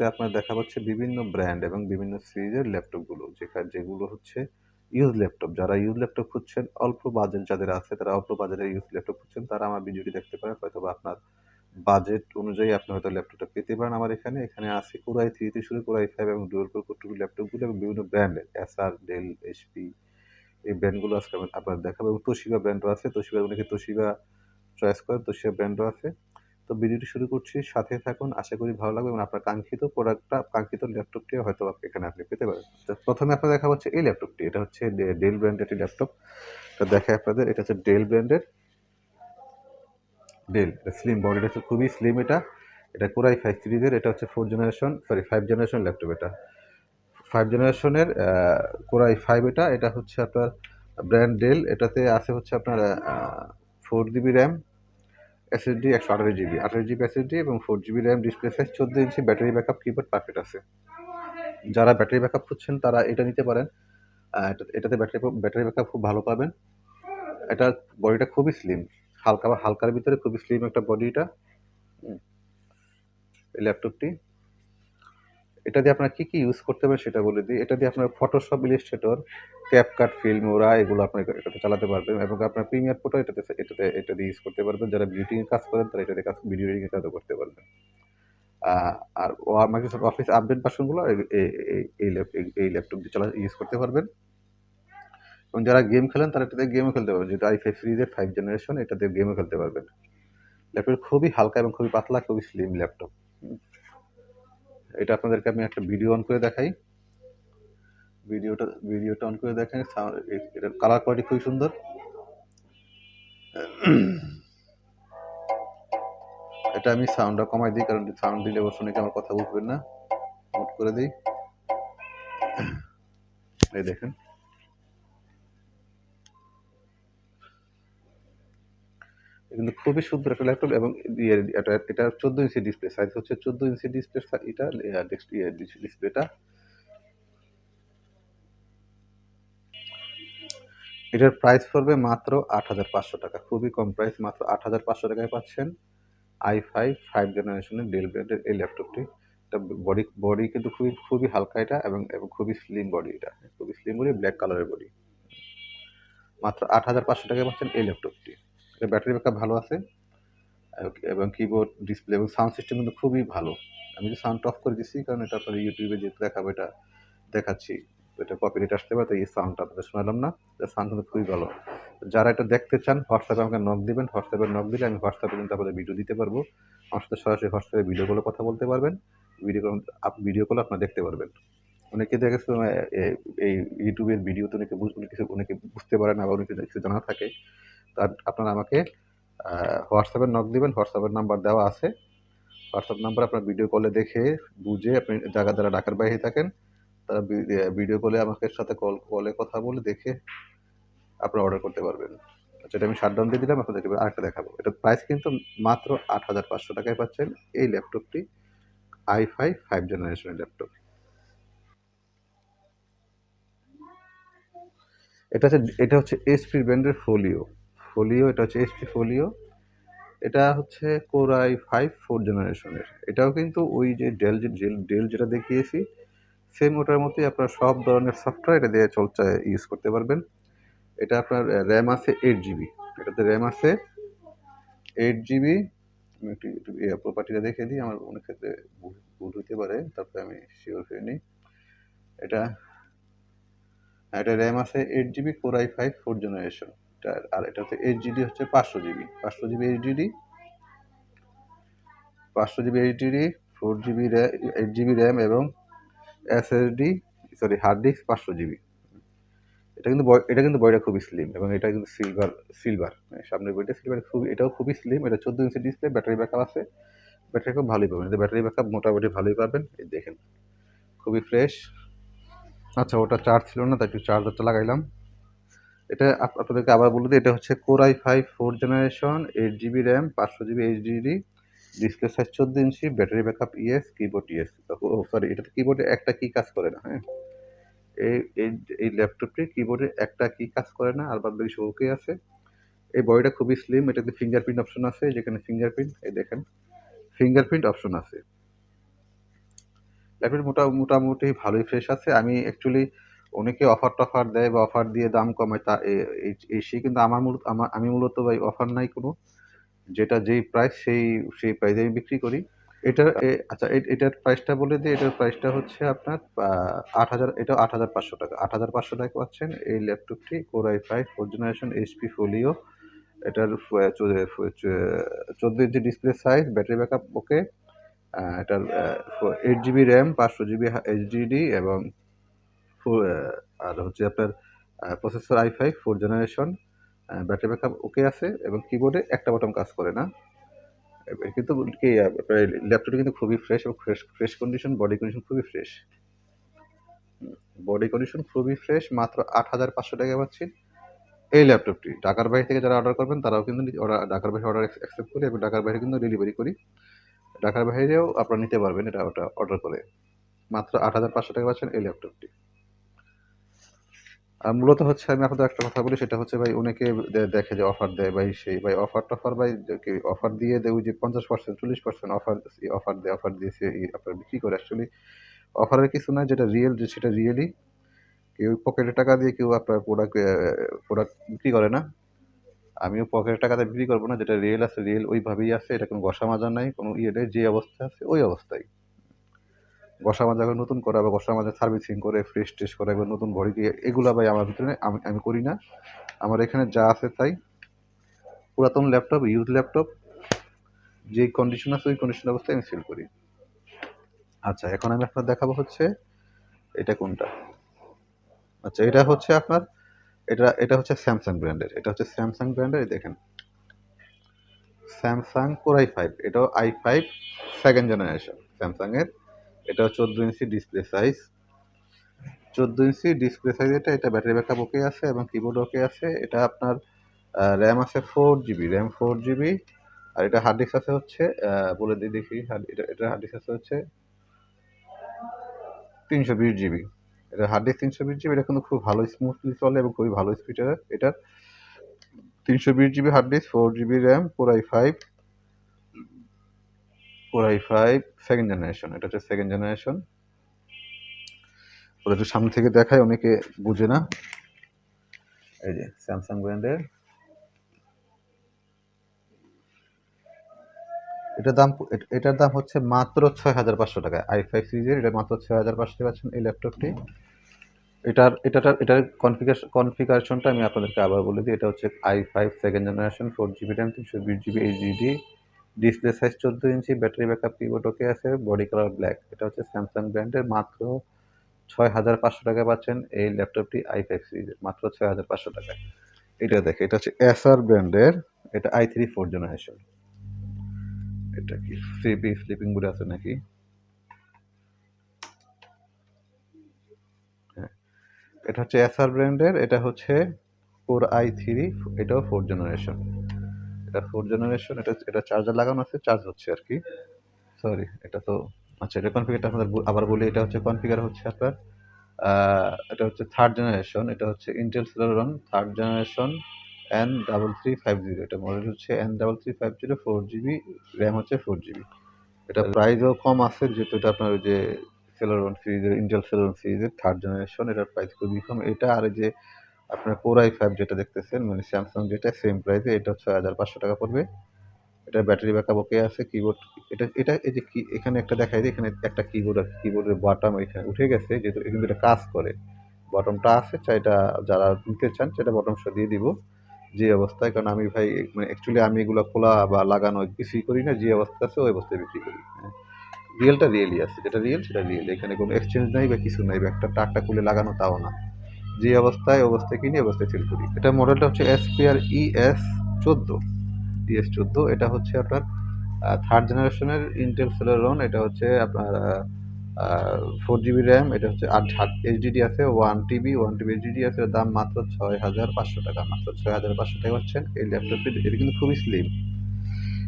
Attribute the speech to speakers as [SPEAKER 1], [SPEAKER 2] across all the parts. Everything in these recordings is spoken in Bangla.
[SPEAKER 1] আজকের আপনার দেখা হচ্ছে বিভিন্ন ব্র্যান্ড এবং বিভিন্ন সিরিজের ল্যাপটপগুলো যেখানে, যেগুলো হচ্ছে ইউজ ল্যাপটপ যারা ইউজ ল্যাপটপ খুঁজছেন, অল্প বাজেট যাদের আছে, তারা অল্প বাজেটের ইউজ ল্যাপটপ খুঁজছেন, তারা আমার ভিডিওটি দেখতে পারেন হয়তো বা আপনার বাজেট অনুযায়ী আপনি হয়তো ল্যাপটপটা পেতে পারেন আমার এখানে। এখানে আছে কোরাই থ্রি থেকে শুরু, কোরাই ফাইভ এবং ডুয়েল কোর টু ল্যাপটপগুলো এবং বিভিন্ন ব্র্যান্ডের এসআর ডেল এইচপি এই ব্র্যান্ডগুলো আজকে আপনার দেখাবো এবং তোশিবা ব্র্যান্ডও আছে। তোশিবা অনেকে তোশিবা চয়েস করেন তোশিবা ব্র্যান্ডও আছে। তো ভিডিওটি শুরু করছি। সাথে থাকুন, আশা করি ভালো লাগবে এবং আপনার কাঙ্ক্ষিত প্রোডাক্টটা কাঙ্ক্ষিত ল্যাপটপটি হয়তো এখানে আপনি পেতে পারেন। তো প্রথমে আপনার দেখা হচ্ছে এই ল্যাপটপটি এটা হচ্ছে ডেল ব্র্যান্ডের একটি ল্যাপটপ তো দেখে আপনাদের, এটা হচ্ছে ডেল ব্র্যান্ডের ডেল স্লিম বডিটা হচ্ছে খুবই স্লিম এটা। এটা কোরাই ফাইভ সিরিজের এটা হচ্ছে four generation sorry five generation laptop এটা। ফাইভ জেনারেশনের কোরাই ফাইভ এটা। এটা হচ্ছে আপনার ব্র্যান্ড ডেল এটাতে আছে হচ্ছে আপনার ফোর জিবি র্যাম এসএসডি একশো আঠারো জিবি আঠারো জিবি এসএসডি এবং four GB RAM display size চোদ্দ inch battery backup keypad perfect আছে। যারা ব্যাটারি ব্যাকআপ খুঁজছেন, তারা এটা নিতে পারেন। এটাতে ব্যাটারি ব্যাটারি ব্যাকআপ খুব ভালো পাবেন। এটা বডিটা খুবই স্লিম হালকা, হালকার ভিতরে খুবই স্লিম একটা বডিটা এই ল্যাপটপটি এটা দিয়ে আপনারা কী কী ইউজ করতে পারেন সেটা বলে দিই। এটা দিয়ে আপনার ফটোশপ ইলিস্ট্রেটর ক্যাপকাট ফিল্ম ওরা এগুলো আপনি এটাতে চালাতে পারবেন এবং আপনার প্রিমিয়ার ফটো এটাতে এটাতে এটা দিয়ে ইউজ করতে পারবেন। যারা বিউটিং কাজ করেন তারা এটাতে কাজ ভিডিও এডিটিং কাজও করতে পারবেন। আর ও মাইক্রোসফট অফিস আপডেট ভার্সনগুলো এই এই ল্যাপটপ দিয়ে চালা ইউজ করতে পারবেন। এবং যারা গেম খেলেন তারা এটাতে গেমও খেলতে পারবেন। যেটা আই ফাইভ সিরিজের ফাইভ জেনারেশন এটাতে গেমও খেলতে পারবেন। ল্যাপটপ খুবই হালকা এবং খুবই পাতলা, খুবই স্লিম ল্যাপটপ এটা আপনাদেরকে আমি একটা ভিডিও অন করে দেখাই। ভিডিওটা ভিডিওটা অন করে দেখেন এটার কালার কোয়ালিটি খুবই সুন্দর। এটা আমি সাউন্ডটা কমাই দিই, কারণ সাউন্ড দিলে ওর শুনে আমার কথা বুঝবেন না। নোট করে দিই। এই দেখেন। কিন্তু খুবই সুন্দর একটা ল্যাপটপ এবং এটা এটা চোদ্দ ইঞ্চি ডিসপ্লে সাইজ হচ্ছে চোদ্দ ইঞ্চি ডিসপ্লে এটা ডিসপ্লেটা এটার প্রাইস পড়বে মাত্র আট হাজার পাঁচশো টাকা। খুবই কম প্রাইস মাত্র আট হাজার পাঁচশো টাকায় পাচ্ছেন আই ফাইভ ফাইভ জেনারেশনের ডেল ব্র্যান্ডের এই ল্যাপটপটি এটা বডি বডি কিন্তু খুবই খুবই হালকা এটা এবং এবং খুবই স্লিম বডি এটা। খুবই স্লিম বডি ব্ল্যাক কালারের বডি মাত্র আট হাজার পাঁচশো টাকায় পাচ্ছেন এই ল্যাপটপটি ব্যাটারি ব্যাকআপ ভালো আছে। এবং কিবোর্ড ডিসপ্লে এবং সাউন্ড সিস্টেম কিন্তু খুবই ভালো। আমি সাউন্ড অফ করে দিচ্ছি কারণ এটা আপনার ইউটিউবে যেহেতু দেখাবো, এটা দেখাচ্ছি। এটা কপিরাইট আসতে পারে, তো এই সাউন্ডটা আপনাদের শোনালাম না। সাউন্ড কিন্তু খুবই ভালো। যারা এটা দেখতে চান, হোয়াটসঅ্যাপে আমাকে নক দিবেন, হোয়াটসঅ্যাপে নক দিলে আমি হোয়াটসঅ্যাপে কিন্তু আপনাদের ভিডিও দিতে পারব। আমার সাথে সরাসরি হোয়াটসঅ্যাপে ভিডিও কলে কথা বলতে পারবেন। ভিডিও ভিডিও কলে আপনারা দেখতে পারবেন। অনেকে দেখে এই ইউটিউবের ভিডিওতে অনেকে অনেক কিছু, অনেকে বুঝতে পারে না বা অনেক কিছু জানা থাকে। আপনারা আমাকে হোয়াটসঅ্যাপে নক দিবেন হোয়াটসঅ্যাপের নাম্বার দেওয়া আছে। হোয়াটসঅ্যাপ নাম্বার আপনার ভিডিও কলে দেখে বুঝে আপনি জায়গা যারা ঢাকার বাইরে থাকেন তারা ভিডিও কলে আমাকে সাথে কল কলে কথা বলে দেখে আপনারা অর্ডার করতে পারবেন। আচ্ছা এটা আমি শাটডাউন দিয়ে দিলাম আপনাদেরকে আরেকটা দেখাবো। এটা প্রাইস কিন্তু মাত্র আট হাজার পাঁচশো টাকায় পাচ্ছেন এই ল্যাপটপটি আই ফাইভ ফাইভ জেনারেশনের ল্যাপটপ এটা হচ্ছে এটা হচ্ছে এসপি ব্র্যান্ডের ফোলিও ফোলিও এটা হচ্ছে এসপি ফোলিও এটা হচ্ছে কোরাই ফাইভ ফোর জেনারেশনের এটাও কিন্তু ওই যে ডেল ডেল যেটা দেখিয়েছি সেম ওটার মতোই আপনার সব ধরনের সফটওয়্যার এটা দিয়ে চলছে ইউজ করতে পারবেন। এটা আপনার র্যাম আছে এইট জিবি এটাতে র্যাম আছে এইট জিবি আমি একটু একটু প্রপার্টিটা দেখে দিই, আমার অনেক ক্ষেত্রে ভুল হইতে পারে, তারপরে আমি শিওর হয়ে নিই। এটা এটা র্যাম আছে eight GB four i five four generation আর এটা হচ্ছে এইট জিডি হচ্ছে পাঁচশো জিবি। পাঁচশো জিবি এইট জিডি পাঁচশো GB HDD four GB RAM eight GB RAM এবং এসএসডি সরি হার্ড ডিস্ক পাঁচশো জিবি। এটা কিন্তু এটা কিন্তু বইটা খুবই স্লিম এবং এটা কিন্তু সিলভার সিলভার সামনের বইটা সিলভার খুবই, এটাও খুবই স্লিম এটা চোদ্দ ইঞ্চি ডিসপ্লে ব্যাটারি ব্যাকআপ আছে। ব্যাটারি খুব ভালোই পাবেন। ব্যাটারি ব্যাকআপ মোটামুটি ভালোই পাবেন। এই দেখেন, খুবই ফ্রেশ আচ্ছা ওটা চার্জ ছিল না, তাই একটু চার্জারটা লাগাইলাম। এটা আপনাদেরকে আবার বলে দিই, এটা হচ্ছে core i five four generation eight GB RAM পাঁচশো জিবি এইচডিডি ডিসপ্লে সাইজ চোদ্দ inch battery backup yes keyboard yes ও সরি এটাতে কিবোর্ডে একটা কি কাজ করে না হ্যাঁ? এই এই ল্যাপটপটি কিবোর্ডে একটা কি কাজ করে না, আর বাদ বাকি সব আছে। এই বডিটা খুবই স্লিম এটাতে ফিঙ্গারপ্রিন্ট অপশন আছে, যেখানে ফিঙ্গারপ্রিন্ট এই দেখেন ফিঙ্গারপ্রিন্ট অপশন আছে। ল্যাপটপ মোটা, মোটামুটি ভালোই ফ্রেশ আছে। আমি অ্যাকচুয়ালি অনেকে অফার টফার দেয় বা অফার দিয়ে দাম কমায় তা সেই কিন্তু আমার মূলত আমার আমি মূলত ভাই অফার নাই কোনো। যেটা যেই প্রাইস সেই সেই প্রাইসে আমি বিক্রি করি। এটার এ- আচ্ছা এটার প্রাইসটা বলে দিই, এটার প্রাইসটা হচ্ছে আপনার আট হাজার, এটা আট হাজার পাঁচশো টাকা। আট হাজার পাঁচশো টাকা পাচ্ছেন এই ল্যাপটপটি core i five four generation HP Folio এটার চোদ্দ inch display size battery backup okay এটার এইট জিবি র্যাম পাঁচশো জিবি এইচডিডি এবং আর হচ্ছে আপনার processor i five four generation battery backup okay আছে এবং কিবোর্ডে একটা বটন কাজ করে না। কিন্তু কি ল্যাপটপটা কিন্তু খুবই ফ্রেশ এবং fresh fresh condition body condition খুবই ফ্রেশ বডি কন্ডিশন খুবই ফ্রেশ মাত্র আট হাজার পাঁচশো টাকা পাচ্ছি। এই ল্যাপটপটি ঢাকার বাইরে থেকে যারা অর্ডার করবেন, তারাও কিন্তু অর্ডার ঢাকার বাইরে অর্ডার অ্যাকসেপ্ট করি এবং ঢাকার বাইরে কিন্তু ডেলিভারি করি। ঢাকার বাইরেও আপনারা নিতে পারবেন এটা ওটা অর্ডার করে। মাত্র আট হাজার পাঁচশো টাকা পাচ্ছেন এই ল্যাপটপটি মূলত হচ্ছে আমি আপনাদের একটা কথা বলি, সেটা হচ্ছে ভাই অনেকে দেখে যে অফার দেয় ভাই সেই, ভাই অফার টফার ভাই অফার দিয়ে দেয়, ওই যে পঞ্চাশ পার্সেন্ট চল্লিশ পার্সেন্ট অফার অফার দেয় অফার দিয়েছে, এই আপনার বিক্রি করে অ্যাকচুয়ালি অফারের কিছু না যেটা রিয়েল যে সেটা রিয়েলি কেউ পকেটে টাকা দিয়ে কেউ আপনার প্রোডাক্ট প্রোডাক্ট বিক্রি করে না। আমিও পকেটের টাকাতে বিক্রি করব না, যেটা রিয়েল আছে রিয়েল ওইভাবেই আছে, এটা কোনো ঘষা মাজা নাই, কোনো ইয়ে নেই যে অবস্থা আছে, ওই অবস্থায়। ঘষা মাজা করে নতুন করা বা ঘষা মাজা সার্ভিসিং করে ফ্রেশ ট্রেশ করা এবার নতুন ঘড়ি দিয়ে, এগুলো ভাই আমার ভিতরে আমি আমি করি না। আমার এখানে যা আছে তাই। পুরাতন ল্যাপটপ ইউজ ল্যাপটপ যে কন্ডিশন আছে ওই কন্ডিশন অবস্থায় আমি সেল করি। আচ্ছা এখন আমি আপনার দেখাবো হচ্ছে এটা কোনটা। আচ্ছা এটা হচ্ছে আপনার, এটা এটা হচ্ছে স্যামসাং ব্র্যান্ডের এটা হচ্ছে স্যামসাং ব্র্যান্ডের দেখেন। স্যামসাং কোর আই ফাইভ এটাও আই ফাইভ সেকেন্ড জেনারেশন স্যামসাংয়ের এটা চোদ্দ ইঞ্চি ডিসপ্লে সাইজ চোদ্দ ইঞ্চি ডিসপ্লে সাইজ এটা এটা ব্যাটারি ব্যাকআপ ওকে আছে এবং কিবোর্ড ওকে আছে। এটা আপনার র্যাম আছে four GB RAM four GB আর এটা হার্ড ডিস্ক আছে হচ্ছে বলে দিই দেখি এটা এটা হার্ড ডিস্ক আছে হচ্ছে তিনশো বিশ জিবি এটা হার্ড ডিস্ক তিনশো বিশ জিবি এটা কিন্তু খুব ভালো স্মুথলি চলে এবং খুবই ভালো স্পিডের এটার তিনশো বিশ GB hard disk four GB RAM four i five four i five second generation এটা হচ্ছে সেকেন্ড জেনারেশন ওরা একটু সামনে থেকে দেখায়, অনেকে বুঝে না। এই যে স্যামসাং ব্র্যান্ডের এটার দাম এট- এটার দাম হচ্ছে মাত্র ছয় হাজার পাঁচশো টাকা। আই ফাইভ সিরিজের এটা মাত্র ছয় হাজার পাঁচশো টাকা পাচ্ছেন এই ল্যাপটপটি এটার, এটাটার, এটার কনফিগারেশন কনফিগারেশনটা আমি আপনাদেরকে আবার বলে দিই। এটা হচ্ছে i five second generation four GB RAM তিনশো বিশ জিবি এইচডিডি ডিসপ্লে সাইজ চোদ্দ inch battery backup keyboard okay আছে বডি কালার ব্ল্যাক এটা হচ্ছে স্যামসাং ব্র্যান্ডের মাত্র ছয় হাজার পাঁচশো টাকা পাচ্ছেন এই ল্যাপটপটি আই ফাইভ সিরিজের মাত্র ছয় হাজার পাঁচশো টাকায়। এটা দেখে, এটা হচ্ছে এস আর ব্র্যান্ডের এটা আই থ্রি ফোর জেনারেশন এটা কি সিবি স্লিপিং বুড়ে আছে নাকি? হ্যাঁ। এটা হচ্ছে এসআর ব্র্যান্ডের এটা হচ্ছে ফোর আই থ্রি এটাও ফোর জেনারেশন এটা ফোর জেনারেশন এটা এটা চার্জার লাগানো আছে চার্জ হচ্ছে আর কি। সরি এটা তো আচ্ছা এটা কনফিগারটা আপনাদের আবার বলি, এটা হচ্ছে কনফিগার হচ্ছে আপনার এটা হচ্ছে থার্ড জেনারেশন এটা হচ্ছে Intel Celeron third generation N double three five zero এটা মডেল হচ্ছে N double three five zero four GB RAM হচ্ছে ফোর জিবি এটা প্রাইসও কম আছে, যেহেতু এটা আপনার ওই যে সেলোরন সিরিজের ইন্টেল সেলোরন সিরিজের থার্ড জেনারেশন এটার প্রাইস খুবই কম। এটা আর এই যে আপনার কোর আই ফাইভ যেটা দেখতেছেন মানে স্যামসাং যেটা সেম প্রাইসে এটা ছয় হাজার পাঁচশো টাকা পড়বে। এটা ব্যাটারি ব্যাকআপ ওকে আছে কিবোর্ড এটা এটা এই যে কি এখানে একটা দেখাই দিই, এখানে একটা কিবোর্ড আছে কিবোর্ডের বাটম এখানে উঠে গেছে, যেহেতু কিন্তু এটা কাজ করে। বটমটা আছে, চাইটা যারা নিতে চান, সেটা বটম দিয়ে দিব। যে অবস্থায়, কারণ আমি ভাই মানে অ্যাকচুয়ালি আমি এগুলো খোলা বা লাগানো কিছুই করি না, যে অবস্থা আছে, ওই অবস্থায় বিক্রি করি। হ্যাঁ রিয়েলটা রিয়েলই আছে, যেটা রিয়েল সেটা রিয়েল এখানে কোনো এক্সচেঞ্জ নাই বা কিছু নাই, বা একটা টাকটা খুলে লাগানো তাও না। যে অবস্থায় অবস্থায় কিনি অবস্থায় সেল করি? এটা মডেলটা হচ্ছে এসপিআর ইএস চোদ্দ ইএস চোদ্দ, এটা হচ্ছে আপনার থার্ড জেনারেশনের ইন্টেল সেলোরন এটা হচ্ছে আপনার ফোর জিবি র্যাম এটা হচ্ছে আট এইচডিডি আছে one TB one TB HDD আছে, এর দাম মাত্র ছয় হাজার পাঁচশো টাকা, মাত্র ছয় হাজার পাঁচশো টাকা পাচ্ছেন এই ল্যাপটপটি এটা কিন্তু খুবই স্লিম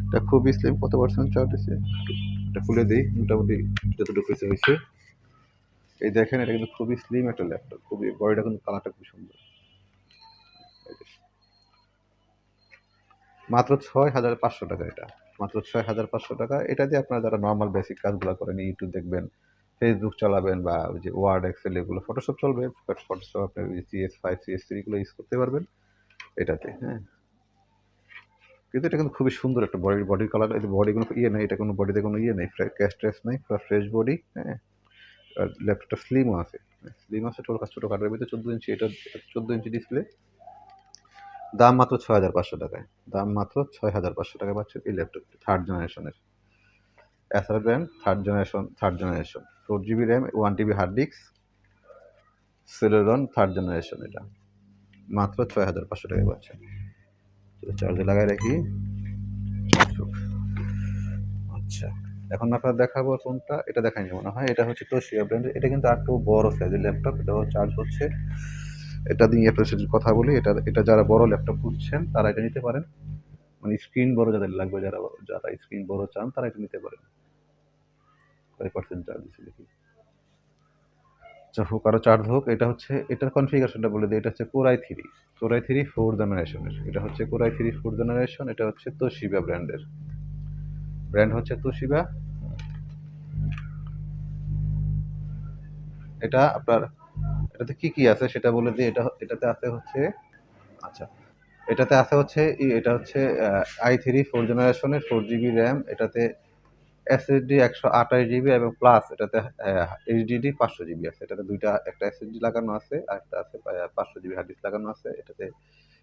[SPEAKER 1] এটা খুবই স্লিম কত পার্সেন্ট চার্জ দিচ্ছে? এটা খুলে দিই, মোটামুটি যতটুকু হয়েছে। এই দেখেন, এটা কিন্তু খুবই স্লিম একটা ল্যাপটপ খুবই, বডিটা কিন্তু কালারটা খুব সুন্দর। মাত্র ছয় হাজার পাঁচশো টাকা এটা। মাত্র ছয় হাজার পাঁচশো টাকা। এটা দিয়ে আপনারা যারা নর্মাল বেসিক কাজগুলো করেন ইউটিউব দেখবেন ফেসবুক চালাবেন বা ওই যে ওয়ার্ড এক্সেল এগুলো ফটোশপ চলবে ফটোশপ আপনি সিএস ফাইভ সিএস থ্রিগুলো ইউজ করতে পারবেন এটাতে হ্যাঁ। কিন্তু এটা কিন্তু খুবই সুন্দর একটা বডি বডির কালার বডি কোনো ইয়ে নেই, এটা কোনো বডিতে কোনো ইয়ে নেই ক্যাশ ট্রেস নেই, পুরো ফ্রেশ বডি হ্যাঁ। আর ল্যাপটপটা স্লিমও আছে। স্লিম আছে ছোটো ছোটো কাঠের ভিতরে চোদ্দ ইঞ্চি এটা চোদ্দ ইঞ্চি ডিসপ্লে দাম মাত্র ছয় হাজার পাঁচশো টাকায়। দাম মাত্র ছয় হাজার পাঁচশো টাকা পাচ্ছেন এই ল্যাপটপটি থার্ড জেনারেশনের SR brand third generation third generation four GB RAM one TB hard disk Celeron third generation এটা। মাত্র ছয় হাজার পাঁচশো টাকায় পাচ্ছেন চার্জে লাগাই রাখি। আচ্ছা। এখন আপনার দেখাবো কোনটা, এটা দেখাই মনে হয়? এটা হচ্ছে তোশিয়া ব্র্যান্ডের এটা কিন্তু একটু বড় সাইজের ল্যাপটপ এটাও চার্জ হচ্ছে। এটা দিয়ে আপনার সাথে কথা বলি, এটা এটা যারা বড় ল্যাপটপ খুঁজছেন, তারা এটা নিতে পারেন। মানে স্ক্রিন বড় যাদের লাগবে, যারা যারা স্ক্রিন বড় চান, তারা এটা নিতে পারেন। কয় পার্সেন্ট চার্জ দিচ্ছে দেখি। আচ্ছা হোক আরও চার্জ হোক, এটা হচ্ছে, এটার কনফিগারেশনটা বলে দিই, এটা হচ্ছে core i three core i three four জেনারেশনের এটা হচ্ছে কোরাই থ্রি ফোর জেনারেশন এটা হচ্ছে তো তোশিবা ব্র্যান্ডের ব্র্যান্ড হচ্ছে তোশিবা। এটা আপনার, এটাতে কি কি আছে সেটা বলে দিই এটা, এটাতে আছে হচ্ছে আচ্ছা এটাতে আছে হচ্ছে এটা হচ্ছে আই থ্রি ফোর জেনারেশনের ফোর জিবি র্যাম এটাতে এসএসডি একশো আঠাশ জিবি এবং প্লাস এটাতে এইচডিডি পাঁচশো জিবি আছে। এটাতে দুইটা, একটা এসএসডি লাগানো আছে আর একটা আছে পাঁচশো জিবি হার্ড ডিস্ক লাগানো আছে। এটাতে,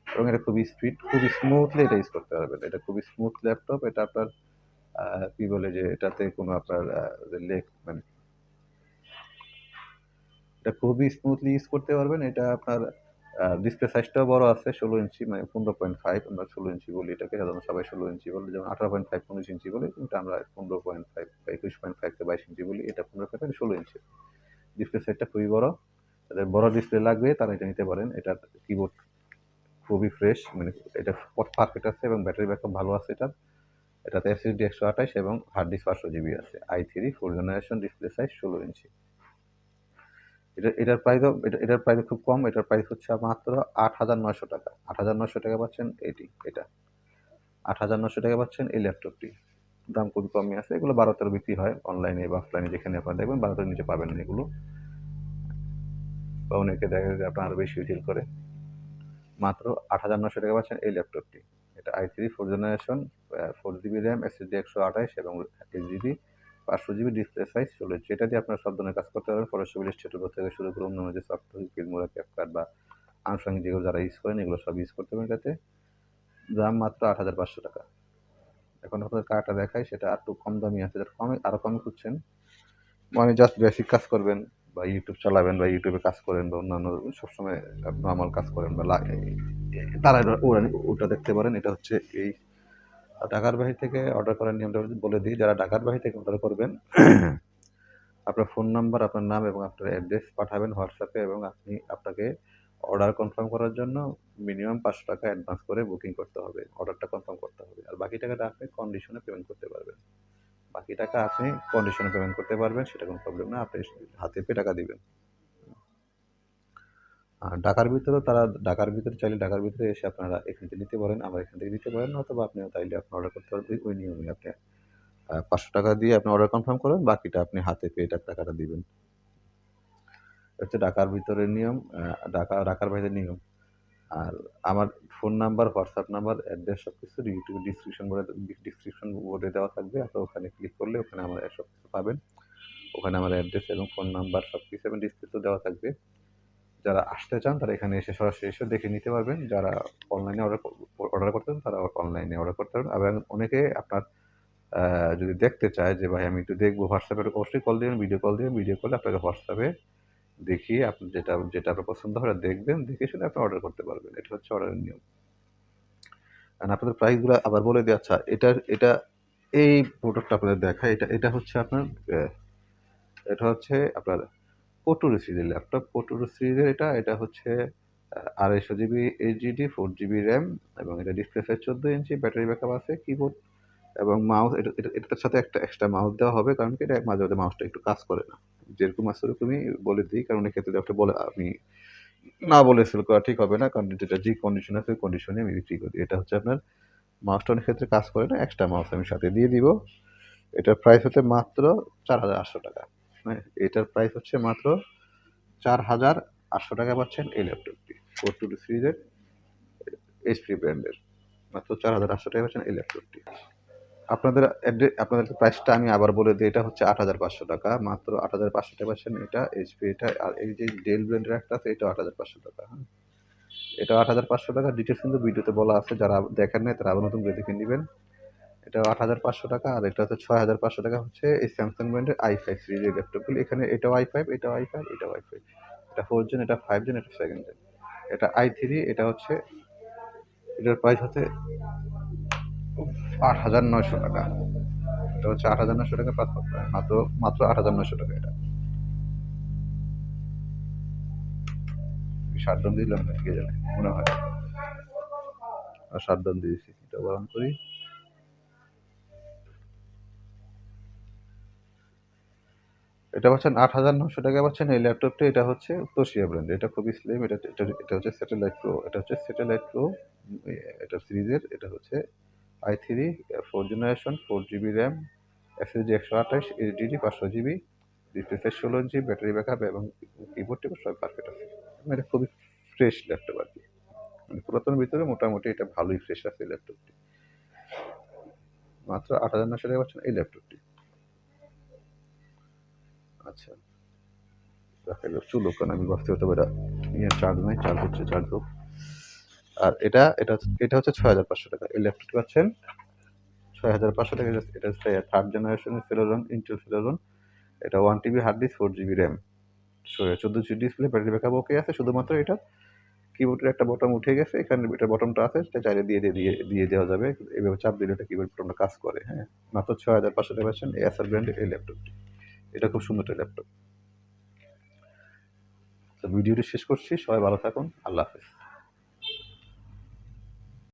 [SPEAKER 1] এবং এটা খুবই স্পিড খুবই স্মুথলি এটা ইউজ করতে পারবেন। এটা খুবই স্মুথ ল্যাপটপ এটা আপনার কি বলে যে এটাতে কোনো আপনার লেগ মানে এটা খুবই স্মুথলি ইউজ করতে পারবেন। এটা আপনার ডিসপ্লে সাইজটাও বড় আছে, ষোলো ইঞ্চি মানে পনেরো পয়েন্ট ফাইভ আমরা ষোলো ইঞ্চি বলি এটাকে, সাধারণত সবাই ষোলো ইঞ্চি বলে, যেমন আঠারো পয়েন্ট ফাইভ উনিশ ইঞ্চি বলি, কিন্তু আমরা পনেরো পয়েন্ট ফাইভ বা একুশ পয়েন্ট ফাইভ থেকে বাইশ ইঞ্চি বলি, এটা পনেরো পয়েন্ট ষোলো ইঞ্চি। ডিসপ্লে সাইজটা খুবই বড় তাদের বড় ডিসপ্লে লাগবে, তারা এটা নিতে পারেন। এটার কিবোর্ড খুবই ফ্রেশ মানে এটা পারফেক্ট আছে এবং ব্যাটারি ব্যাকআপ ভালো আছে এটার। এটাতে এসএসডি একশো আঠাশ এবং হার্ড ডিস্ক পাঁচশো জিবি আছে। I three four generation display size ষোলো ইঞ্চি এটা, এটার প্রাইসও এটা, এটার প্রাইস খুব কম। এটার প্রাইস হচ্ছে মাত্র আট হাজার নয়শো টাকা। আট হাজার নয়শো টাকা পাচ্ছেন এটি, এটা। আট হাজার নয়শো টাকা পাচ্ছেন এই ল্যাপটপটি। দাম খুবই কমই আছে। এগুলো বারো তেরো বিক্রি হয় অনলাইনে বা অফলাইনে যেখানে আপনারা দেখবেন বারো তেরো নিচে পাবেন না এগুলো। বা অনেকে দেখা যায় আপনার আরও বেশি ডিল করে। মাত্র আট হাজার নশো টাকা পাচ্ছেন এই ল্যাপটপটি। এটা i three four generation four GB RAM SSD একশো আঠাশ এবং এইচ জিবি পাঁচশো জিবি ডিসপ্লে সাইজ চলে। যেটা দিয়ে আপনারা সব ধরনের কাজ করতে পারবেন ফটোশপ ইলিস্ট্রেটর থেকে শুরু করে অন্যান্য যে সফটওয়্যার ফিল্মোরা ক্যাপকাট বা আনুষঙ্গিক যেগুলো যারা ইউজ করেন, এগুলো সব ইউজ করতে পারেন এটাতে। দাম মাত্র আট হাজার পাঁচশো টাকা। এখন আপনাদের কার্ডটা দেখাই, সেটা একটু কম দামি আছে, যেটা কমে আরও কমে খুঁজছেন। মানে জাস্ট বেসিক কাজ করবেন বা ইউটিউব চালাবেন বা ইউটিউবে কাজ করেন বা অন্যান্য সবসময় নর্মাল কাজ করেন বা লা- তারা ওটা দেখতে পারেন। এটা হচ্ছে এই ঢাকার বাহির থেকে অর্ডার করার নিয়মটা বলে দিই। যারা ঢাকার বাহির থেকে অর্ডার করবেন, আপনার ফোন নাম্বার আপনার নাম এবং আপনার অ্যাড্রেস পাঠাবেন হোয়াটসঅ্যাপে এবং আপনি আপনাকে অর্ডার কনফার্ম করার জন্য মিনিমাম পাঁচশো টাকা অ্যাডভান্স করে বুকিং করতে হবে। অর্ডারটা কনফার্ম করতে হবে। আর বাকি টাকাটা আপনি কন্ডিশনে পেমেন্ট করতে পারবেন। বাকি টাকা আপনি কন্ডিশনে পেমেন্ট করতে পারবেন, সেটা কোনো প্রবলেম না। আপনি হাতে পেয়ে টাকা দিবেন। আর ঢাকার ভিতরেও তারা ঢাকার ভিতরে চাইলে ঢাকার ভিতরে এসে আপনারা এখান থেকে নিতে পারেন আবার এখান থেকে নিতে পারেন, অথবা আপনি চাইলে আপনি অর্ডার করতে পারবেন, ওই নিয়মে আপনি পাঁচশো টাকা দিয়ে আপনি অর্ডার কনফার্ম করেন, বাকিটা আপনি হাতে পেয়ে টাকা- টাকাটা দিবেন। হচ্ছে ঢাকার ভিতরের নিয়ম ঢাকা, ঢাকার বাইরের নিয়ম। আর আমার phone number WhatsApp number address সব কিছু ইউটিউব ডিসক্রিপশন বোর্ডে ডিসক্রিপশন বোর্ডে দেওয়া থাকবে, আপনি ওখানে ক্লিক করলে ওখানে আমার সব কিছু পাবেন। ওখানে আমার অ্যাড্রেস এবং ফোন নাম্বার সব কিছু এবং ডিসক্রিপশন দেওয়া থাকবে। যারা আসতে চান, তারা এখানে এসে সরাসরি এসে দেখে নিতে পারবেন। যারা অনলাইনে অর্ডার অর্ডার করতেন তারা অনলাইনে অর্ডার করতে পারবেন। এবং অনেকে আপনার যদি দেখতে চায় যে, ভাই, আমি একটু দেখব হোয়াটসঅ্যাপে অবশ্যই কল দিবেন ভিডিও কল দিবেন। ভিডিও কলে আপনাকে হোয়াটসঅ্যাপে দেখিয়ে আপনি যেটা যেটা আপনার পছন্দ হয় দেখবেন। দেখে শুনে আপনি অর্ডার করতে পারবেন। এটা হচ্ছে অর্ডারের নিয়ম। আর আপনাদের প্রাইসগুলো আবার বলে দিই আচ্ছা এটার, এটা, এই প্রোডাক্টটা আপনাদের দেখায়। এটা এটা হচ্ছে আপনার এটা হচ্ছে আপনার পটুরু সিরিজের ল্যাপটপ পটুরু সিরিজের এটা এটা হচ্ছে আড়াইশো GB eight HDD four GB RAM এবং এটা ডিসপ্লে সাইজ চোদ্দ ইঞ্চি ব্যাটারি ব্যাকআপ আছে কিবোর্ড এবং মাউস এটা, এটা- এটার সাথে একটা এক্সট্রা মাউস দেওয়া হবে কারণ কি এটা মাঝে মাঝে মাউসটা একটু কাজ করে না। যেরকম আছে ওরকমই বলে দিই, কারণ এক্ষেত্রে একটা বলে, আমি না বলে সেল করা ঠিক হবে না কারণ যেটা যে কন্ডিশন আছে ওই কন্ডিশনে আমি বিক্রি করি। এটা হচ্ছে আপনার মাউসটা অনেক ক্ষেত্রে কাজ করে না এক্সট্রা মাউস আমি সাথে দিয়ে দিব। এটার প্রাইস হচ্ছে মাত্র চার হাজার আটশো টাকা। এটার প্রাইস হচ্ছে মাত্র চার হাজার আটশো টাকা পাচ্ছেন এই ল্যাপটপটি ফোর টু সিরিজের এইচপি ব্র্যান্ডের মাত্র চার হাজার আটশো টাকা পাচ্ছেন এই ল্যাপটপটি আপনাদের অ্যাড্রে- আপনাদের প্রাইসটা আমি আবার বলে দিই, এটা হচ্ছে আট হাজার পাঁচশো টাকা, মাত্র আট হাজার পাঁচশো টাকা পাচ্ছেন এটা এইচপি এটা আর এই যে ডেল ব্র্যান্ডের একটা আছে এটা আট হাজার পাঁচশো টাকা হ্যাঁ। এটা আট হাজার পাঁচশো টাকা। ডিটেলস কিন্তু ভিডিওতে বলা আছে, যারা দেখেন নাই তারা আবার নতুন করে দেখে নেবেন। এটা আট হাজার পাঁচশো টাকা, আর এটা হচ্ছে ছয় হাজার পাঁচশো টাকা হচ্ছে এই স্যামসাং ব্র্যান্ডের আই ফাইভ সিরিজের ল্যাপটপগুলি এখানে এটাও আই ফাইভ এটাও আই ফাইভ এটাও আই ফাইভ এটা ফোর জেন এটা ফাইভ জেন এটা সেকেন্ড জেন এটা আই থ্রি এটা হচ্ছে, এটার প্রাইস হচ্ছে আট হাজার নয়শো টাকা। এটা হচ্ছে আট হাজার নয়শো টাকা মাত্র মাত্র আট হাজার নয়শো টাকা এটা। দাম দিলাম না কে জানে, মনে হয় আর দাম দিয়েছি, এটা বরং করি। এটা পাচ্ছেন আট হাজার নশো টাকা পাচ্ছেন, এই ল্যাপটপটা, এটা হচ্ছে তোশিয়া ব্র্যান্ড এটা খুবই স্লিম এটা এটা এটা হচ্ছে স্যাটেলাইট প্রো এটা হচ্ছে স্যাটেলাইট প্রো এটা সিরিজের, এটা হচ্ছে i three four generation four GB RAM SSD একশো আঠাশ এইচডিডি পাঁচশো জিবি ডিসপ্লে ষোলো জিবি ব্যাটারি ব্যাকআপ এবং কিবোর্ড টিবোর্ড সব পারফেক্ট আছে। মানে এটা খুবই ফ্রেশ ল্যাপটপ আর কি। মানে পুরাতন ভিতরে মোটামুটি এটা ভালোই ফ্রেশ আছে ল্যাপটপটি মাত্র আট হাজার নশো টাকা পাচ্ছেন এই ল্যাপটপটি আচ্ছা। আমি ইয়ে চার্জ চার্জ চার্জ আর এটা এটা এটা হচ্ছে হাজার পাঁচশো টাকা। এই ছয় হাজার পাঁচশো টাকা, এটা হচ্ছে থার্ড জেনারেশনের এটা ওয়ান ফোর জিবি র্যাম চোদ্দ ডিসপ্লে ব্যাটারি ওকে আছে, শুধুমাত্র এটা। কিবোর্ডের একটা বটম উঠে গেছে, এখানে এটা বটমটা আছে সেটা চাইলে দিয়ে দিয়ে দিয়ে দেওয়া যাবে। এইভাবে চাপ দিলে এটা কিবোর্ড বটমটা কাজ করে হ্যাঁ। মাত্র ছয় হাজার পাঁচশো টাকা পাচ্ছেন এসআর ব্র্যান্ডের এই ল্যাপটপটি এটা খুব সুন্দর একটা ল্যাপটপ তো ভিডিওটি শেষ করছি সবাই ভালো থাকুন আল্লাহ হাফেজ।